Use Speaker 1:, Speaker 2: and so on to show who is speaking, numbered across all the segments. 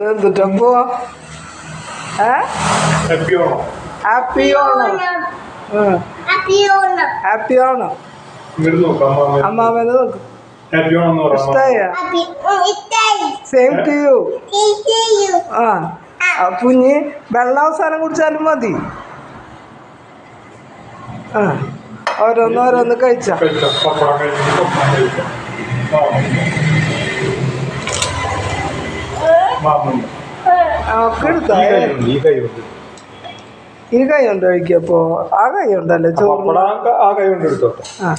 Speaker 1: എന്തിട്ടപ്പോ ഏ?
Speaker 2: Happy
Speaker 1: Onam happy Onam
Speaker 2: നോക്കും
Speaker 1: അമ്മാവന് ഇഷ്ടായ?
Speaker 3: it's
Speaker 1: സെയിം ടു യു ആ. ആ, കുഞ്ഞ് വെള്ളം അവസാനം കുടിച്ചാലും മതി. ആ. ഓരോന്ന് ഓരോന്ന് കഴിച്ച
Speaker 2: കഴിക്കാം പപ്പടം കഴിച്ചിട്ട് പപ്പടം കഴിക്കാം മാമുണ്ട് ഈ
Speaker 1: കൈ
Speaker 2: കൈയുണ്ട് ഈ
Speaker 1: കൈ ഉണ്ട് കഴിക്കപ്പോ ആ കൈ ഉണ്ടല്ലേ ചോറ്
Speaker 2: ആ കൈ കൊണ്ട് എടുത്തോട്ടെ
Speaker 1: ആ.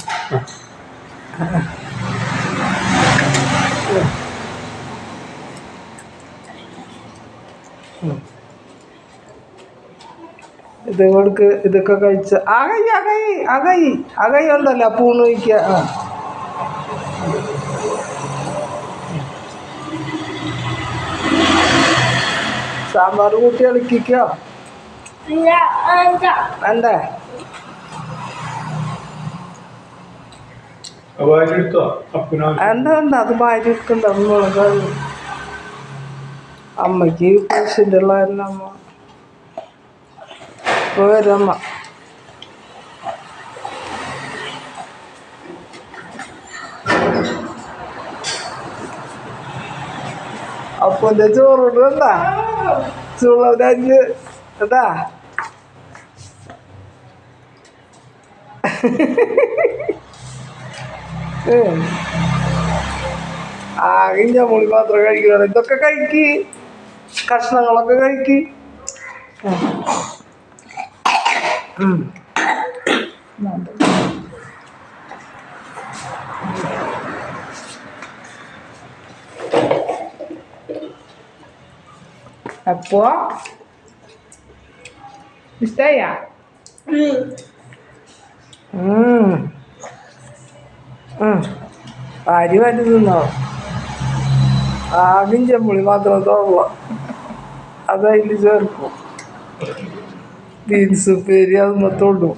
Speaker 1: ഇത് ഇവർക്ക് ഇതൊക്കെ കഴിച്ച ആ കൈ ആ കൈ ആ കൈ ആ കൈ ഉണ്ടല്ലോ പൂണ് വയ്ക്കുക. ആ. സാമ്പാർ കൂട്ടി
Speaker 3: കളിക്കോ
Speaker 1: വേണ്ടേ.
Speaker 2: അപ്പോൾ
Speaker 1: വേണ്ട അത് ഭാര്യ എടുക്കണ്ട അമ്മയ്ക്ക് പേഷ്യന്റ് ഉള്ള കാരണം അമ്മ. ഇപ്പോൾ വരും അമ്മ. അപ്പൊ എന്റെ ചോറുണ്ട് എന്താ എന്താ? ഏ. ആകെ മുളി മാത്രം കഴിക്കണം ഇതൊക്കെ കഴിക്ക്. കഷ്ണങ്ങളൊക്കെ കഴിക്ക്. ഉം. അപ്പോ ഇഷ്ടായ അരി വരി തിന്നോ? ആദ്യം ചെമ്പുളി മാത്രം തുറള്ള അത് അതിൽ ചേർക്കും. ബീൻസ് ഉപ്പേരി അത് മൊത്തം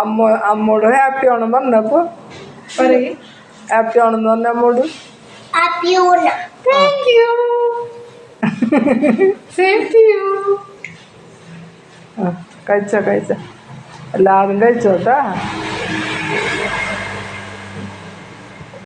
Speaker 1: അമ്മ അമ്മോട് ഹാപ്പി ആണെന്ന് പറഞ്ഞപ്പോ പറയും. ഹാപ്പി ആണെന്ന് പറഞ്ഞ അമ്മോട്?
Speaker 3: Apiona.
Speaker 1: താങ്ക് യു കഴിച്ച കഴിച്ച. എല്ലാവരും കഴിച്ചോട്ടാ